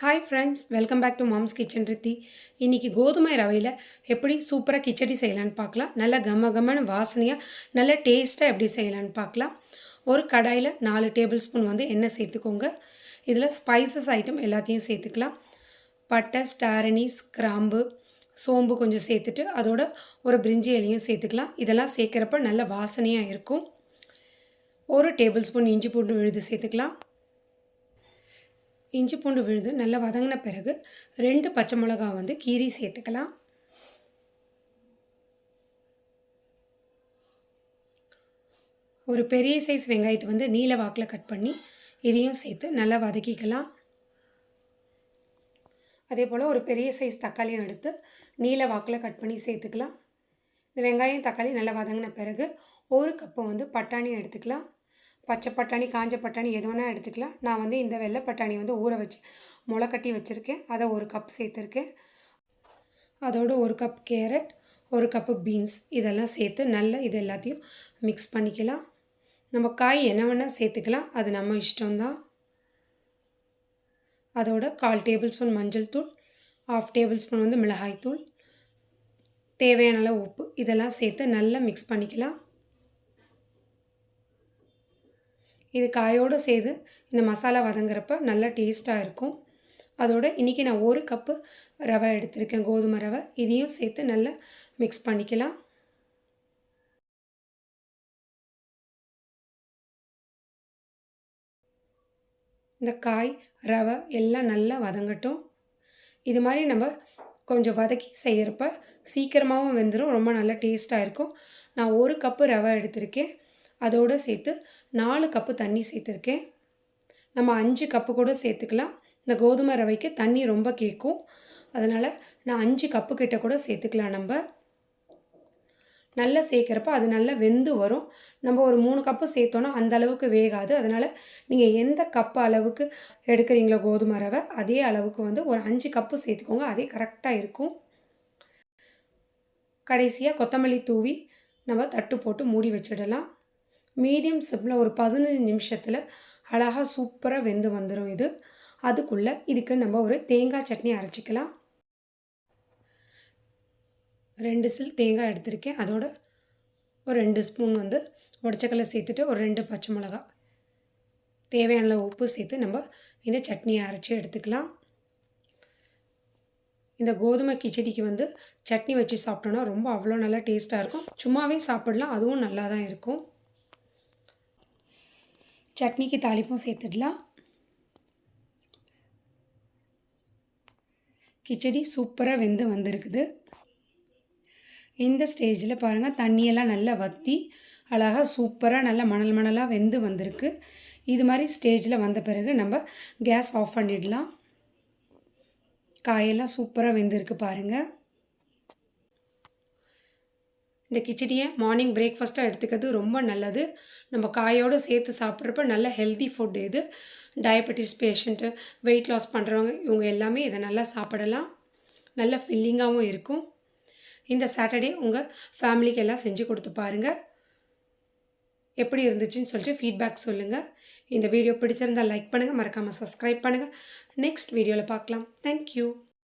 Hi friends welcome back to mom's kitchen Riddhi இன்றைக்கி கோதுமை ரவையில் எப்படி சூப்பராக கிச்சடி செய்யலான்னு பார்க்கலாம். நல்ல கம கமன்னு வாசனையாக நல்ல டேஸ்ட்டாக எப்படி செய்யலான்னு பார்க்கலாம். ஒரு கடாயில் நாலு டேபிள் ஸ்பூன் வந்து எண்ணெய் சேர்த்துக்கோங்க. இதில் ஸ்பைசஸ் ஐட்டம் எல்லாத்தையும் சேர்த்துக்கலாம். பட்டை ஸ்டாரனிஸ் கிராம்பு சோம்பு கொஞ்சம் சேர்த்துட்டு அதோட ஒரு பிரிஞ்சி இலையும் சேர்த்துக்கலாம். இதெல்லாம் சேர்க்குறப்ப நல்ல வாசனையாக இருக்கும். ஒரு டேபிள் ஸ்பூன் இஞ்சி பூண்டு விழுது சேர்த்துக்கலாம். இஞ்சி பூண்டு விழுந்து நல்லா வதங்கின பிறகு ரெண்டு பச்சை மிளகா வந்து கீரி சேர்த்துக்கலாம். ஒரு பெரிய சைஸ் வெங்காயத்தை வந்து நீல வாக்கில் கட் பண்ணி இதையும் சேர்த்து நல்லா வதக்கிக்கலாம். அதே போல் ஒரு பெரிய சைஸ் தக்காளியும் எடுத்து நீல வாக்கில் கட் பண்ணி சேர்த்துக்கலாம். இந்த வெங்காயம் தக்காளி நல்லா வதங்கின பிறகு ஒரு கப்பு வந்து பட்டாணி எடுத்துக்கலாம். பச்சை பட்டாணி காஞ்ச பட்டாணி எது வேணால் எடுத்துக்கலாம். நான் வந்து இந்த வெள்ளை பட்டாணி வந்து ஊற வச்சு முளை கட்டி வச்சுருக்கேன். அதை ஒரு கப் சேர்த்துருக்கேன். அதோடு ஒரு கப் கேரட் ஒரு கப்பு பீன்ஸ் இதெல்லாம் சேர்த்து நல்லா இது எல்லாத்தையும் மிக்ஸ் பண்ணிக்கலாம். நம்ம காய் என்ன வேணால் சேர்த்துக்கலாம். அது நம்ம இஷ்டம்தான். அதோட கால் டேபிள் ஸ்பூன் மஞ்சள் தூள் ஆஃப் டேபிள் ஸ்பூன் வந்து மிளகாய் தூள் தேவையான அளவு உப்பு இதெல்லாம் சேர்த்து நல்லா மிக்ஸ் பண்ணிக்கலாம். இது காயோடு சேர்த்து இந்த மசாலா வதங்குறப்ப நல்லா டேஸ்ட்டாக இருக்கும். அதோட இன்றைக்கி நான் ஒரு கப்பு ரவை எடுத்திருக்கேன் கோதுமை ரவை. இதையும் சேர்த்து நல்லா மிக்ஸ் பண்ணிக்கலாம். இந்த காய் ரவை எல்லாம் நல்லா வதங்கட்டும். இது மாதிரி நம்ம கொஞ்சம் வதக்கி செய்கிறப்ப சீக்கிரமாகவும் வெந்துடும் ரொம்ப நல்லா டேஸ்ட்டாக இருக்கும். நான் ஒரு கப்பு ரவை எடுத்திருக்கேன். அதோடு சேர்த்து நாலு கப்பு தண்ணி சேர்த்துருக்கேன். நம்ம அஞ்சு கப்பு கூட சேர்த்துக்கலாம். இந்த கோதுமை ரவைக்கு தண்ணி ரொம்ப கேட்கும். அதனால் நான் அஞ்சு கப்பு கிட்ட கூட சேர்த்துக்கலாம் நம்ம. நல்லா சேர்க்குறப்ப அது நல்லா வெந்து வரும். நம்ம ஒரு மூணு கப்பு சேர்த்தோன்னா அந்த அளவுக்கு வேகாது. அதனால் நீங்கள் எந்த கப்பு அளவுக்கு எடுக்கிறீங்களோ கோதுமை ரவை அதே அளவுக்கு வந்து ஒரு அஞ்சு கப்பு சேர்த்துக்கோங்க. அதே கரெக்டாக இருக்கும். கடைசியாக கொத்தமல்லி தூவி நம்ம தட்டு போட்டு மூடி வச்சிடலாம். மீடியம் சிப்பில் ஒரு பதினஞ்சு நிமிஷத்தில் அழகாக சூப்பராக வெந்து வந்துடும் இது. அதுக்குள்ளே இதுக்கு நம்ம ஒரு தேங்காய் சட்னி அரைச்சிக்கலாம். ரெண்டு சில் தேங்காய் எடுத்திருக்கேன். அதோட ஒரு ரெண்டு ஸ்பூன் வந்து உடச்சக்கல்லை சேர்த்துட்டு ஒரு ரெண்டு பச்சை மிளகா. தேவையான உப்பு சேர்த்து நம்ம இந்த சட்னியை அரைச்சி எடுத்துக்கலாம். இந்த கோதுமை கிச்சடிக்கு வந்து சட்னி வச்சு சாப்பிட்டோன்னா ரொம்ப அவ்வளோ நல்லா டேஸ்ட்டாக இருக்கும். சும்மாவே சாப்பிடலாம். அதுவும் நல்லா தான் இருக்கும். சட்னிக்கு தாளிப்பும் சேர்த்துடலாம். கிச்சடி சூப்பராக வெந்து வந்திருக்குது. இந்த ஸ்டேஜில் பாருங்கள் தண்ணியெல்லாம் நல்லா வற்றி அழகாக சூப்பராக நல்லா மணல் மணலாக வெந்து வந்திருக்கு. இது மாதிரி ஸ்டேஜில் வந்த பிறகு நம்ம கேஸ் ஆஃப் பண்ணிடலாம். காயெல்லாம் சூப்பராக வெந்திருக்கு பாருங்கள் இந்த கிச்சடியை மார்னிங் பிரேக்ஃபாஸ்ட்டாக எடுத்துக்கிறது ரொம்ப நல்லது. நம்ம காயோடு சேர்த்து சாப்பிட்றப்ப நல்ல ஹெல்தி ஃபுட் இது. டயபெட்டிஸ் பேஷண்ட்டு வெயிட் லாஸ் பண்ணுறவங்க இவங்க எல்லாமே இதை நல்லா சாப்பிடலாம். நல்ல ஃபில்லிங்காகவும் இருக்கும். இந்த சாட்டர்டே உங்கள் ஃபேமிலிக்கு எல்லாம் செஞ்சு கொடுத்து பாருங்கள் எப்படி இருந்துச்சுன்னு சொல்லிட்டு ஃபீட்பேக் சொல்லுங்கள் இந்த வீடியோ பிடிச்சிருந்தால் லைக் பண்ணுங்கள் மறக்காமல் சப்ஸ்கிரைப் பண்ணுங்கள் நெக்ஸ்ட் வீடியோவில் பார்க்கலாம். தேங்க்யூ